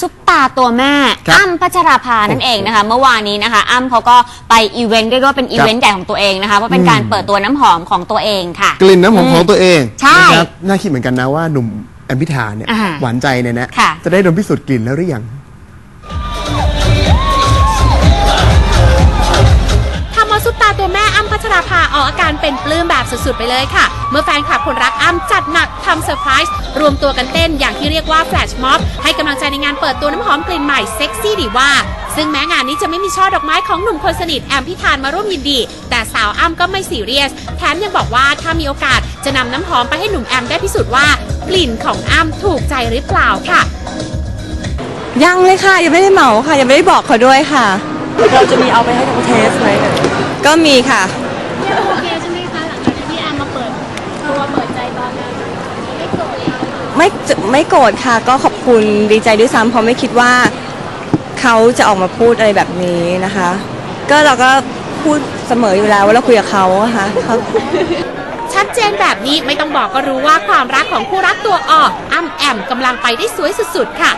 ซุปตาตัวแม่ครับอ้ำพัชราภานั่นเองนะคะ เมื่อวานนี้นะคะ อ้ำเขาก็ไปอีเวนต์เรียกว่าเป็นอีเวนต์ใหญ่ของตัวเองนะคะเพราะเป็นการเปิดตัวน้ำหอมของตัวเองค่ะ กลิ่นน้ำหอมของตัวเองใช่นะครับน่าคิดเหมือนกันนะว่าหนุ่มแอมพิธาเนี่ยอ่าหวานใจเนี่ยนะค่ะ จะได้ดมพิสูจน์กลิ่นแล้วหรือยัง ชราภาออกอาการเป็นปลื้มแบบสุดๆไปเลยค่ะ เมื่อแฟนคลับคนรักอ้ำจัดหนักทำเซอร์ไพรส์รวมตัวกันเต้นอย่างที่เรียกว่าแฟลชม็อบให้กำลังใจในงานเปิดตัวน้ำหอมกลิ่นใหม่เซ็กซี่ดีว่าซึ่งแม้งานนี้จะไม่มีช่อดอกไม้ของหนุ่มคนสนิทแอมพิธานมาร่วมยินดี แต่สาวอ้ำก็ไม่ซีเรียส แถมยังบอกว่าถ้ามีโอกาสจะนำน้ำหอมไปให้หนุ่มแอมได้พิสูจน์ว่ากลิ่นของอ้ำถูกใจหรือเปล่าค่ะ ยังเลยค่ะ ยังไม่ได้เหมาค่ะ ยังไม่ได้บอกเขาด้วยค่ะ เราจะมีเอาไปให้เขาเทสไหมเอ่ยก็มีค่ะ ไม่ไม่โกรธค่ะก็ขอบคุณดีใจด้วยซ้ำเพราะไม่คิดว่าเขาจะออกมาพูดอะไรแบบนี้นะคะ ก็เราก็พูดเสมออยู่แล้วว่าเราคุยกับเขาอะค่ะเขาชัดเจนแบบนี้ไม่ต้องบอกก็รู้ว่าความรักของคู่รักตัวอ่ออ้ำแอมกำลังไปได้สวยสุดๆค่ะ